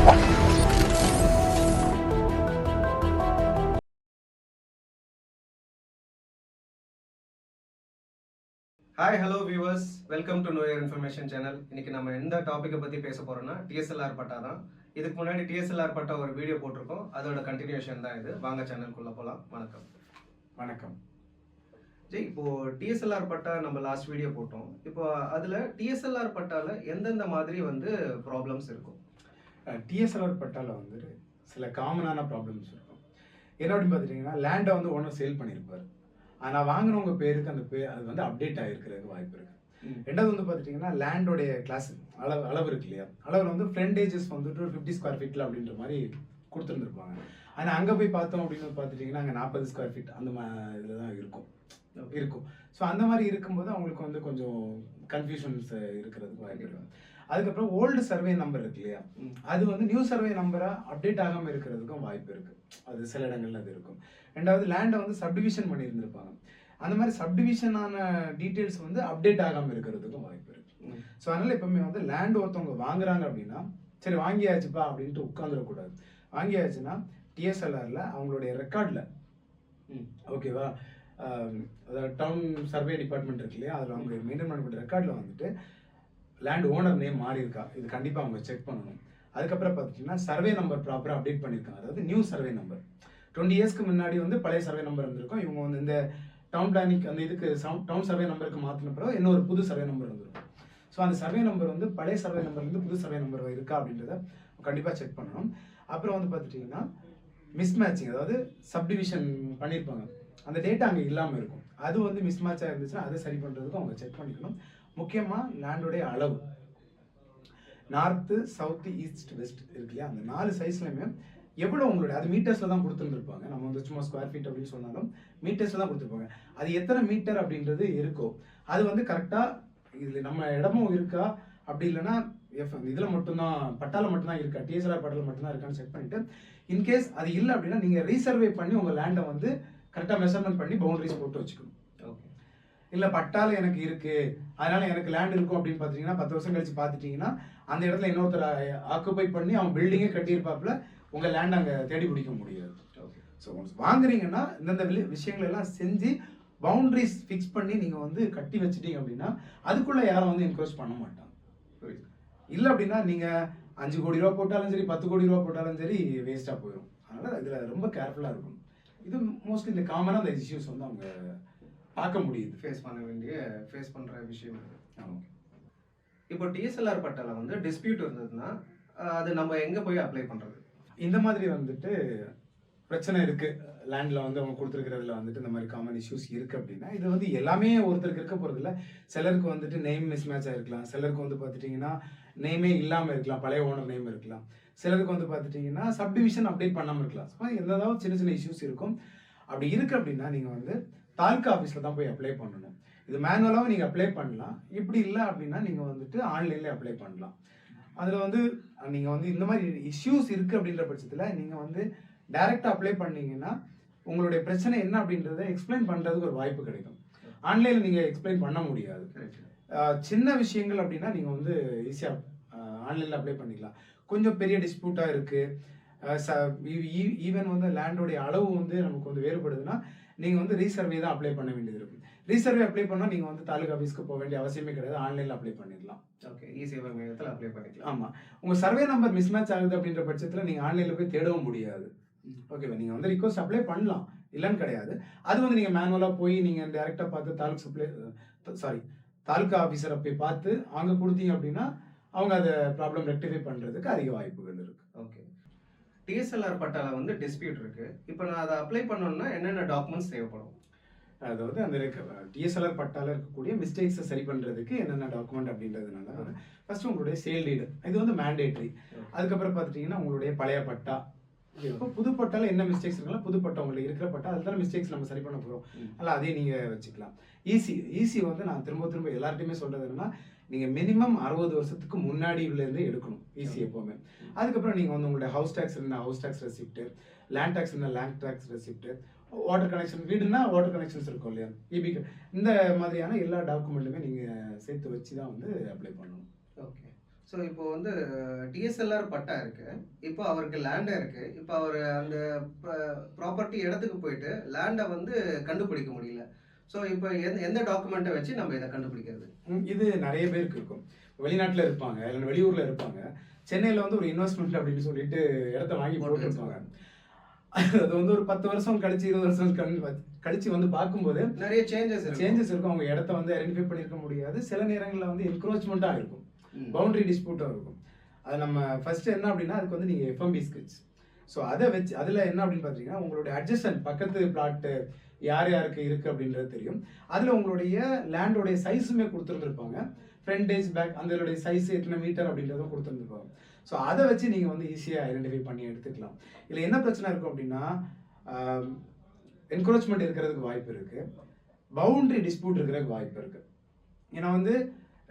Hi hello viewers welcome to Noyar information channel இன்னைக்கு நம்ம எந்த டாப்பிக்கை பற்றி பேச போறோம்னா டிஎஸ்எல்ஆர் பட்டா தான். இதுக்கு முன்னாடி டிஎஸ்எல்ஆர் பட்டா ஒரு வீடியோ போட்டிருக்கோம். அதோட கண்டினியூஷன் தான் இது. வாங்க சேனலுக்குள்ள போகலாம் வணக்கம். வணக்கம். ஜெய் இப்போ டிஎஸ்எல்ஆர் பட்டா நம்ம லாஸ்ட் வீடியோ போட்டோம். இப்போ அதில் டிஎஸ்எல்ஆர் பட்டால எந்தெந்த மாதிரி வந்து ப்ராப்ளம்ஸ் இருக்கும்? டிஎஸ்எல்ஆர் பட்டால வந்து சில காமனான ப்ராப்ளம்ஸ் இருக்கும். என்ன அப்படின்னு பார்த்துட்டிங்கன்னா லேண்டை வந்து ஓனர் சேல் பண்ணியிருப்பார் ஆனால் வாங்கினவங்க பேருக்கு அந்த பேர் அது வந்து அப்டேட் ஆகிருக்கிறதுக்கு வாய்ப்பு இருக்கு. ம். ரெண்டாவது வந்து பார்த்துட்டிங்கன்னா லேண்டோடைய கிளாஸ் அளவு அளவு இருக்கு இல்லையா? அளவில் வந்து ஃப்ரண்டேஜஸ் வந்துட்டு ஃபிஃப்டி ஸ்கொயர் ஃபீட்டில் அப்படின்ற மாதிரி கொடுத்துருந்துருப்பாங்க. ஆனால் அங்கே போய் பார்த்தோம் அப்படின்னு பார்த்துட்டிங்கன்னா அங்கே நாற்பது ஸ்கொயர் ஃபீட் அந்த மா இதில் தான் இருக்கும். இருக்கும். ஸோ அந்த மாதிரி இருக்கும்போது அவங்களுக்கு வந்து கொஞ்சம் கன்ஃபியூஷன்ஸ் இருக்கிறதுக்கு வாய்ப்பு அதுக்கப்புறம் ஓல்டு சர்வே நம்பர் இருக்கு இல்லையா. அது வந்து நியூ சர்வே நம்பரா அப்டேட் ஆகாம இருக்கிறதுக்கும் வாய்ப்பு இருக்கு. அது சில இடங்கள்ல அது இருக்கும். ரெண்டாவது லேண்டை வந்து சப்டிவிஷன் பண்ணியிருந்திருப்பாங்க. அந்த மாதிரி சப்டிவிஷனான டீட்டெயில்ஸ் வந்து அப்டேட் ஆகாம இருக்கிறதுக்கும் வாய்ப்பு இருக்கு. ஸோ அதனால எப்பவுமே வந்து லேண்ட் ஒருத்தவங்க வாங்குறாங்க அப்படின்னா சரி வாங்கியாச்சுப்பா அப்படின்ட்டு உட்காந்துடக்கூடாது வாங்கியாச்சுன்னா டிஎஸ்எல்ஆர்ல அவங்களுடைய ரெக்கார்ட்ல. ஓகேவா அதாவது டவுன் சர்வே டிபார்ட்மெண்ட் இருக்கு இல்லையா? அதில் அவங்க மெயின்டைன் பண்ணக்கூடிய ரெக்கார்டில் வந்துட்டு லேண்ட் ஓனர் நேம் மாறி இருக்கா இது கண்டிப்பாக அவங்க செக் பண்ணணும். அதுக்கப்புறம் பார்த்துட்டிங்கன்னா சர்வே நம்பர் ப்ராப்பராக அப்டேட் பண்ணியிருக்காங்க. அதாவது நியூ சர்வே நம்பர் டுவெண்ட்டி இயர்ஸ்க்கு முன்னாடி வந்து பழைய சர்வே நம்பர் இருந்திருக்கும். இவங்க வந்து இந்த டவுன் பிளானிங் அந்த இதுக்கு டவுன் சர்வே நம்பருக்கு மாற்றின பிறகு இன்னொரு புது சர்வே நம்பர் வந்துருக்கும். ஸோ அந்த சர்வே நம்பர் வந்து பழைய சர்வே நம்பர்லேருந்து புது சர்வே நம்பர் இருக்கா அப்படின்றத கண்டிப்பாக செக் பண்ணணும். அப்புறம் வந்து பார்த்துட்டிங்கன்னா மிஸ் மேட்சிங் அதாவது சப்டிவிஷன் பண்ணியிருப்பாங்க. அந்த டேட்டா அங்கே இல்லாமல் இருக்கும். அது வந்து மிஸ்மேட்சாக இருந்துச்சுன்னா அதை சரி பண்ணுறதுக்கும் அவங்க செக் பண்ணிக்கணும். முக்கியமாக லேண்டோடைய அளவு. நார்த்து சவுத்து ஈஸ்ட் வெஸ்ட் இருக்கு இல்லையா? அந்த நாலு சைஸ்லையுமே எவ்வளோ உங்களுடைய அது மீட்டர்ஸில் தான் கொடுத்துருந்துருப்பாங்க. நம்ம வந்து சும்மா ஸ்கொயர் ஃபீட் அப்படின்னு சொன்னாலும் மீட்டர்ஸில் தான் கொடுத்துருப்பாங்க. அது எத்தனை மீட்டர் அப்படின்றது இருக்கோ அது வந்து கரெக்டாக இதில் நம்ம இடமும் இருக்கா? அப்படி இல்லைன்னா எஃப் இதில் மட்டும்தான் பட்டால மட்டும்தான் இருக்கா? டிஎஸ்ஆர் பட்டால மட்டும்தான் இருக்கான்னு செக் பண்ணிட்டு இன்கேஸ் அது இல்லை அப்படின்னா நீங்கள் ரீசர்வே பண்ணி உங்கள் லேண்டை வந்து கரெக்டாக மெஷர்மெண்ட் பண்ணி பவுண்டரிஸ் போட்டு வச்சுக்கணும். இல்ல பட்டால எனக்கு இருக்கு. அதனால எனக்கு லேண்ட் இருக்கும் அப்படின்னு பாத்தீங்கன்னா பத்து வருஷம் கழிச்சு பாத்துட்டீங்கன்னா அந்த இடத்துல இன்னொருத்தர் ஆக்குபை பண்ணி அவன் பில்டிங்கே கட்டியிருப்பாப்புல உங்க லேண்ட் அங்க தேடி பிடிக்க முடியாது. ஓகே ஸோ வாங்குறீங்கன்னா இந்தந்த விஷயங்கள் எல்லாம் செஞ்சு பவுண்டரிஸ் ஃபிக்ஸ் பண்ணி நீங்க வந்து கட்டி வச்சிட்டீங்க அப்படின்னா அதுக்குள்ள யாரும் வந்து என்கரேஜ் பண்ண மாட்டாங்க. இல்ல அப்படின்னா நீங்க அஞ்சு கோடி ரூபா போட்டாலும் சரி பத்து கோடி ரூபா போட்டாலும் சரி வேஸ்டா போயிடும் அதனால இதுல ரொம்ப கேர்ஃபுல்லா இருக்கும் இது மோஸ்ட்லி இந்த காமனா இந்த இஷ்யூஸ் வந்து அவங்க பார்க்க முடியுது. ஃபேஸ் பண்ண வேண்டிய ஃபேஸ் பண்ணுற விஷயம் ஆமா. இப்போ டிஎஸ்எல்ஆர் பட்டால வந்து டிஸ்பியூட் இருந்ததுன்னா அது நம்ம எங்கே போய் அப்ளை பண்ணுறது இந்த மாதிரி வந்துட்டு பிரச்சனை இருக்கு. லேண்ட்ல வந்து அவங்க கொடுத்துருக்கிறதுல வந்துட்டு இந்த மாதிரி காமன் இஷ்யூஸ் இருக்கு அப்படின்னா இது வந்து எல்லாமே ஒருத்தருக்கு இருக்க போறது இல்ல சிலருக்கு வந்துட்டு நேம் மிஸ் மேட்ச் ஆயிருக்கலாம். சிலருக்கு வந்து பார்த்துட்டீங்கன்னா நேமே இல்லாம இருக்கலாம். பழைய ஓனர் நேம் இருக்கலாம். சிலருக்கு வந்து பார்த்துட்டீங்கன்னா சப்டிவிஷன் அப்டேட் பண்ணாம இருக்கலாம். ஸோ எதாவது சின்ன சின்ன இஷ்யூஸ் இருக்கும். அப்படி இருக்கு அப்படின்னா நீங்க வந்து தாலுக்கா ஆஃபீஸில் தான் போய் அப்ளை பண்ணணும். இது மேனுவலாகவும் நீங்கள் அப்ளை பண்ணலாம். இப்படி இல்லை அப்படின்னா நீங்கள் வந்துட்டு ஆன்லைன்லேயே அப்ளை பண்ணலாம். அதில் வந்து நீங்கள் வந்து இந்த மாதிரி இஷ்யூஸ் இருக்குது அப்படின்ற பட்சத்தில் நீங்கள் வந்து டைரெக்டாக அப்ளை பண்ணீங்கன்னா உங்களுடைய பிரச்சனை என்ன அப்படின்றத எக்ஸ்பிளைன் பண்ணுறதுக்கு ஒரு வாய்ப்பு கிடைக்கும். ஆன்லைனில் நீங்கள் எக்ஸ்பிளைன் பண்ண முடியாது. சின்ன விஷயங்கள் அப்படின்னா நீங்கள் வந்து ஈஸியாக ஆன்லைனில் அப்ளை பண்ணிக்கலாம். கொஞ்சம் பெரிய டிஸ்பியூட்டாக இருக்குது ஈவன் வந்து லேண்டோடைய அளவு வந்து நமக்கு வந்து வேறுபடுதுன்னா நீங்கள் வந்து ரீசர்வே தான் அப்ளை பண்ண வேண்டியது இருக்கும். ரீசர்வே அப்ளை பண்ணால் நீங்கள் வந்து தாலுகா ஆஃபீஸ்க்கு போக வேண்டிய அவசியமே கிடையாது. ஆன்லைனில் அப்ளை பண்ணிடலாம். ஓகே இசேவை மையத்தில் அப்ளை பண்ணிக்கலாம். ஆமாம் உங்கள் சர்வே நம்பர் மிஸ் மேட்ச் ஆகுது அப்படின்ற பட்சத்தில் நீங்கள் ஆன்லைனில் போய் தேடவும் முடியாது. ஓகேவா நீங்கள் வந்து ரிக்வஸ்ட் அப்ளை பண்ணலாம். இல்லைன்னு கிடையாது. அது வந்து நீங்கள் மேனுவலாக போய் நீங்கள் டேரெக்டாக பார்த்து தாலுக் சப்ளை சாரி தாலுகா ஆஃபீஸரை போய் பார்த்து அங்கே கொடுத்தீங்க அப்படின்னா அவங்க அதை ப்ராப்ளம் ரெக்டிஃபை பண்ணுறதுக்கு அதிக வாய்ப்புகள் இருக்கு. ஓகே டிஎஸ்எல்ஆர் பட்டால வந்து டிஸ்பியூட் இருக்கு. இப்போ நான் அதை அப்ளை பண்ணணும்னா என்னென்ன டாக்குமெண்ட்ஸ் தேவைப்படும்? அதாவது அந்த டிஎஸ்எல்ஆர் பட்டால இருக்கக்கூடிய மிஸ்டேக்ஸை சரி பண்ணுறதுக்கு என்னென்ன டாக்குமெண்ட் அப்படின்றதுனால ஃபர்ஸ்ட் உங்களுடைய சேல் டீடு இது வந்து மேண்டேட்ரி அதுக்கப்புறம் பார்த்துட்டீங்கன்னா உங்களுடைய பழைய பட்டா இப்போ புது பட்டால என்ன மிஸ்டேக்ஸ் இருக்கலாம் புது பட்டா உங்களுக்கு இருக்கிற பட்டா அதில் தானே மிஸ்டேக்ஸ் நம்ம சரி பண்ண போகிறோம். அதனால் அதையும் நீங்கள் வச்சுக்கலாம். ஈஸி ஈஸி வந்து நான் திரும்ப திரும்ப எல்லார்ட்டையுமே சொல்கிறது என்னன்னா நீங்கள் மினிமம் அறுபது வருஷத்துக்கு முன்னாடி இருந்து எடுக்கணும் ஈஸி எப்போவுமே. அதுக்கப்புறம் நீங்கள் வந்து உங்களுடைய ஹவுஸ் டேக்ஸ் இருந்தால் house tax receipt land tax இருந்தால் land tax receipt water connection வீடுனா வாட்டர் கனெக்ஷன்ஸ் இருக்கும் இல்லையா? இபி இந்த மாதிரியான எல்லா டாக்குமெண்ட்டுமே நீங்கள் சேர்த்து வச்சு தான் வந்து அப்ளை பண்ணணும். ஓகே ஸோ இப்போ வந்து டிஎஸ்எல்ஆர் பட்டா இருக்கு. இப்போ அவருக்கு லேண்டே இருக்கு. இப்போ அவர் அந்த ப்ராப்பர்ட்டி இடத்துக்கு போயிட்டு லேண்டை வந்து கண்டுபிடிக்க முடியல. ஸோ இப்போ எந்த எந்த டாக்குமெண்ட்டை வச்சு நம்ம இதை கண்டுபிடிக்கிறது? இது நிறைய பேருக்கு இருக்கும் வெளிநாட்டுல இருப்பாங்க இல்லை வெளியூர்ல இருப்பாங்க. சென்னையில வந்து ஒரு இன்வெஸ்ட்மெண்ட் அப்படின்னு சொல்லிட்டு இடத்த வாங்கி போட்டு போட்டுருப்பாங்க அது வந்து ஒரு பத்து வருஷம் கழிச்சு இருபது வருஷம் கழி- கழிச்சு வந்து பார்க்கும்போது நிறைய சேஞ்சஸ் சேஞ்சஸ் இருக்கும். அவங்க இடத்த வந்து ஐடென்டிஃபை பண்ணியிருக்க முடியாது. சில நேரங்களில் வந்து என்க்ரோச்மெண்ட்டாக இருக்கும். பவுண்டரி டிஸ்பியூட்டாக இருக்கும். அது நம்ம ஃபர்ஸ்ட் என்ன அப்படின்னா அதுக்கு வந்து நீங்கள் எஃப்எம்பி ஸ்கெட்ச் ஸோ அதை வச்சு அதில் என்ன அப்படின்னு பார்த்தீங்கன்னா உங்களுடைய அட்ஜஸ்டன் பக்கத்து பிளாட்டு யார் யாருக்கு இருக்குது அப்படின்றது தெரியும். அதில் உங்களுடைய லேண்டோடைய சைஸுமே கொடுத்துருந்துருப்பாங்க. ஃப்ரண்டேஜ் பேக் அதனுடைய சைஸ் எத்தனை மீட்டர் அப்படின்றதும் கொடுத்துருந்துருப்பாங்க. ஸோ அதை வச்சு நீங்கள் வந்து ஈஸியாக ஐடென்டிஃபை பண்ணி எடுத்துக்கலாம். இதில் என்ன பிரச்சனை இருக்கும் அப்படின்னா என்க்ரோச்மெண்ட் இருக்கிறதுக்கு வாய்ப்பு இருக்குது பவுண்ட்ரி டிஸ்பியூட் இருக்கிறதுக்கு வாய்ப்பு இருக்குது ஏன்னா வந்து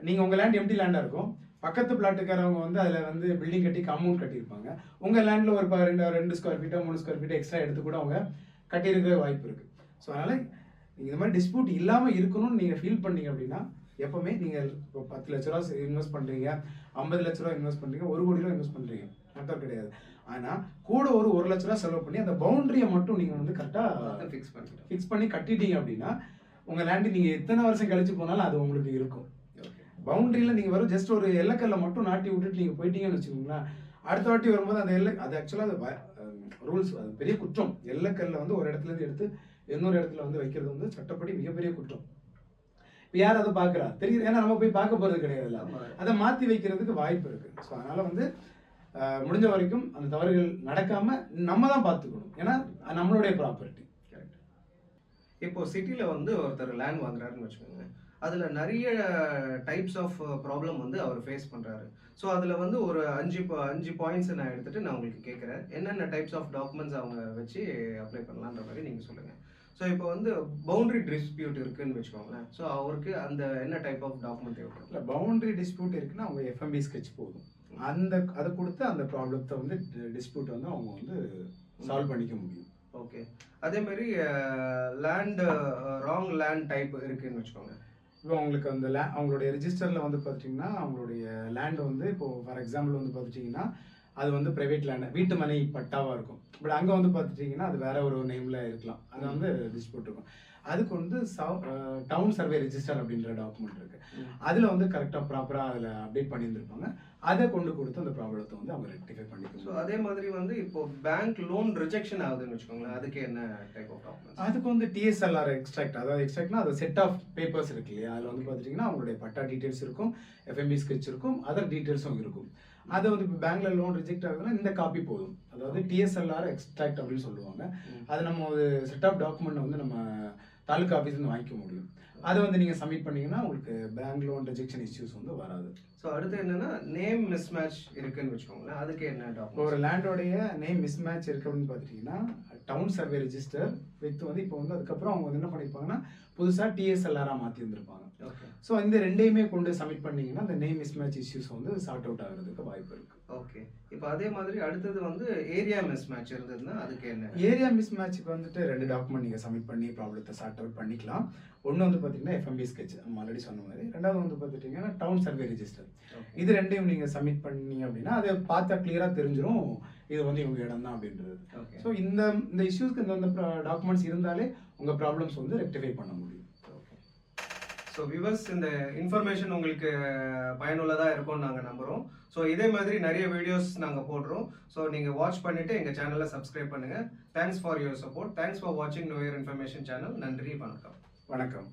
நீங்கள் உங்கள் லேண்ட் எம்டி லேண்டாக இருக்கும். பக்கத்து பிளாட்டுக்காரவங்க வந்து அதில் வந்து பில்டிங் கட்டி காம்பவுண்ட் கட்டியிருப்பாங்க. உங்கள் லேண்டில் ஒரு ரெண்டு ரெண்டு ஸ்கொயர் ஃபீட்டோ மூணு ஸ்கொயர் ஃபீட்டோ எக்ஸ்ட்ரா எடுத்து கூட அவங்க கட்டியிருக்க வாய்ப்பு இருக்குது ஸோ அதனால் நீங்கள் இந்த மாதிரி டிஸ்பியூட் இல்லாமல் இருக்கணும்னு நீங்கள் ஃபீல் பண்ணீங்க அப்படின்னா எப்போவுமே நீங்கள் இப்போ பத்து லட்ச ரூபா இன்வெஸ்ட் பண்ணுறீங்க ஐம்பது லட்ச ரூபா இன்வெஸ்ட் பண்ணுறீங்க ஒரு கோடி ரூபா இன்வெஸ்ட் பண்ணுறீங்க அர்த்தம் கிடையாது. ஆனால் கூட ஒரு ஒரு லட்ச ரூபா செலவு பண்ணி அந்த பவுண்டரியை மட்டும் நீங்கள் வந்து கரெக்டாக ஃபிக்ஸ் பண்ணிட்டோம். ஃபிக்ஸ் பண்ணி கட்டிட்டீங்க அப்படின்னா உங்கள் லேண்டு நீங்கள் எத்தனை வருஷம் கழிச்சு போனாலும் அது உங்களுக்கு இருக்கும். பவுண்டரியில் நீங்கள் வெறும் ஜஸ்ட் ஒரு எல்லக்கல்ல மட்டும் நாட்டி விட்டுட்டு நீங்கள் போயிட்டீங்கன்னு வச்சுக்கோங்களேன். அடுத்த வாட்டி வரும்போது அந்த எல்லை அது ஆக்சுவலாக அது ரூல்ஸ் அது பெரிய குற்றம். எல்லக்கல்ல வந்து ஒரு இடத்துல இருந்து எடுத்து இன்னொரு இடத்துல வந்து வைக்கிறது வந்து சட்டப்படி மிகப்பெரிய குற்றம். இப்போ யார் அதை பார்க்குறா? தெரியுது. ஏன்னா நம்ம போய் பார்க்க போகிறது கிடையாதுல்ல. அதை மாற்றி வைக்கிறதுக்கு வாய்ப்பு இருக்கு. ஸோ அதனால வந்து முடிஞ்ச வரைக்கும் அந்த தவறுகள் நடக்காம நம்ம தான் பார்த்துக்கணும். ஏன்னா நம்மளுடைய ப்ராப்பர்ட்டி Correct. இப்போ சிட்டில வந்து ஒருத்தர் லேண்ட் வாங்குறாருன்னு வச்சுக்கோங்க. அதுல நிறைய டைப்ஸ் ஆஃப் ப்ராப்ளம் வந்து அவர் ஃபேஸ் பண்றாரு. ஸோ அதுல வந்து ஒரு அஞ்சு அஞ்சு பாயிண்ட்ஸ் நான் எடுத்துட்டு நான் உங்களுக்கு கேட்குறேன் என்னென்ன டைப்ஸ் ஆஃப் டாக்குமெண்ட்ஸ் அவங்க வச்சு அப்ளை பண்ணலான்ற மாதிரி நீங்க சொல்லுங்க. ஸோ இப்போ வந்து பவுண்டரி டிஸ்பியூட் இருக்குன்னு வச்சுக்கோங்களேன். ஸோ அவருக்கு அந்த என்ன டைப் ஆஃப் டாக்குமெண்ட் தேவைப்படும்? இல்லை பவுண்டரி டிஸ்பியூட் இருக்குன்னா அவங்க எஃப்எம்பி ஸ்கெட்ச் போதும். அந்த அதை கொடுத்து அந்த ப்ராப்ளத்தை வந்து டிஸ்பியூட் வந்து அவங்க வந்து சால்வ் பண்ணிக்க முடியும். ஓகே அதே மாதிரி லேண்ட் ராங் லேண்ட் டைப் இருக்குன்னு வச்சுக்கோங்க. இப்போ அவங்களுக்கு அந்த லே அவங்களுடைய ரிஜிஸ்டரில் வந்து பார்த்துட்டிங்கன்னா அவங்களுடைய லேண்ட் வந்து இப்போ ஃபார் எக்ஸாம்பிள் வந்து பார்த்துட்டிங்கன்னா அது வந்து ப்ரைவேட் லேண்டு வீட்டு மனை பட்டாவாக இருக்கும். பட் அங்கே வந்து பார்த்துட்டிங்கன்னா அது வேற ஒரு நேமில் இருக்கலாம். அது வந்து டிஸ்பியூட் இருக்கும். அதுக்கு வந்து டவுன் சர்வே ரெஜிஸ்டர் அப்படின்ற டாக்குமெண்ட் இருக்கு. அதில் வந்து கரெக்டாக ப்ராப்பராக அதில் அப்டேட் பண்ணியிருந்திருப்பாங்க. அதை கொண்டு கொடுத்து அந்த ப்ராப்ளத்தை வந்து அவங்க ரெக்டிஃபை ஸோ பண்ணிக்கணும் அதே மாதிரி வந்து இப்போ பேங்க் லோன் ரிஜெக்ஷன் ஆகுதுன்னு வச்சுக்கோங்களேன் அதுக்கு என்ன டைப் ஆஃப் டாக்குமெண்ட்ஸ் அதுக்கு வந்து டிஎஸ்எல்ஆர் எக்ஸ்ட்ராக்ட் அதாவது எக்ஸ்ட்ராக்ட்னா அது செட் ஆஃப் பேப்பர்ஸ் இருக்கு இல்லையா? அதில் வந்து பார்த்துட்டிங்கன்னா அவங்களுடைய பட்டா டீட்டெயில்ஸ் இருக்கும் எஃப்எம்பி ஸ்கெட்ச் இருக்கும் அதர் டீட்டெயில்ஸும் இருக்கும். அது வந்து இப்போ பேங்க்ல லோன் ரிஜெக்ட் ஆகுதுன்னா இந்த காப்பி போதும். அதாவது டிஎஸ்எல்ஆர் எக்ஸ்ட்ராக்ட் அப்படின்னு சொல்லுவாங்க. அது நம்ம ஒரு செட் ஆஃப் டாக்குமெண்ட் வந்து நம்ம தாலுக்கா ஆஃபீஸ்லேருந்து வாங்கிக்க முடியும். அதை வந்து நீங்கள் சப்மிட் பண்ணிங்கன்னா உங்களுக்கு பேங்க் லோன் ரிஜெக்ஷன் இஷ்யூஸ் வந்து வராது. ஸோ அடுத்து என்னன்னா நேம் மிஸ் மேட்ச் இருக்குன்னு வச்சுக்கோங்களேன். அதுக்கு என்ன ஒரு லேண்டோடைய நேம் மிஸ் மேட்ச் இருக்கு அப்படின்னு பார்த்துட்டிங்கன்னா டவுன் சர்வே ரெஜிஸ்டர் வித் வந்து இப்போ வந்து அதுக்கப்புறம் அவங்க வந்து என்ன பண்ணியிருப்பாங்கன்னா புதுசாக டிஎஸ்எல்ஆராக மாற்றி வந்திருப்பாங்க ஓகே ஸோ இந்த ரெண்டையுமே கொண்டு சப்மிட் பண்ணீங்கன்னா அந்த நேம் மிஸ் மேட்ச் இஷ்யூஸ் வந்து சார்ட் அவுட் ஆகிறதுக்கு வாய்ப்பு இருக்கு. ஓகே இப்போ அதே மாதிரி அடுத்தது வந்து ஏரியா மிஸ் மேட்ச் இருந்ததுன்னா அதுக்கு என்ன? ஏரியா மிஸ் மேட்ச்சுக்கு வந்துட்டு ரெண்டு டாக்குமெண்ட் நீங்கள் சப்மிட் பண்ணி ப்ராப்ளத்தை சார்ட் அவுட் பண்ணிக்கலாம். ஒன்று வந்து பார்த்தீங்கன்னா எஃப்எம்பி ஸ்கெட்ச் நம்ம ஆல்ரெடி சொன்ன மாதிரி. ரெண்டாவது வந்து பார்த்துட்டிங்கன்னா டவுன் சர்வே ரெஜிஸ்டர். இது ரெண்டையும் நீங்கள் சப்மிட் பண்ணீங்க அப்படின்னா அதை பார்த்தா கிளியராக தெரிஞ்சிடும் இது வந்து இவங்க இடம் தான் அப்படின்றது ஸோ இந்த இந்த இஷ்யூஸ்க்கு இந்த டாக்குமெண்ட்ஸ் இருந்தாலே உங்கள் ப்ராப்ளம்ஸ் வந்து ரெக்டிஃபை பண்ண முடியும். ஸோ விவர்ஸ் இந்த இன்ஃபர்மேஷன் உங்களுக்கு பயனுள்ளதாக இருக்கும்னு நாங்கள் நம்புகிறோம் ஸோ இதே மாதிரி நிறைய வீடியோஸ் நாங்கள் போடுறோம். ஸோ நீங்கள் வாட்ச் பண்ணிவிட்டு எங்கள் சேனலை சப்ஸ்கிரைப் பண்ணுங்கள் thanks for your support thanks for வாட்சிங் நோயர் இன்ஃபர்மேஷன் சேனல் நன்றி வணக்கம். வணக்கம்.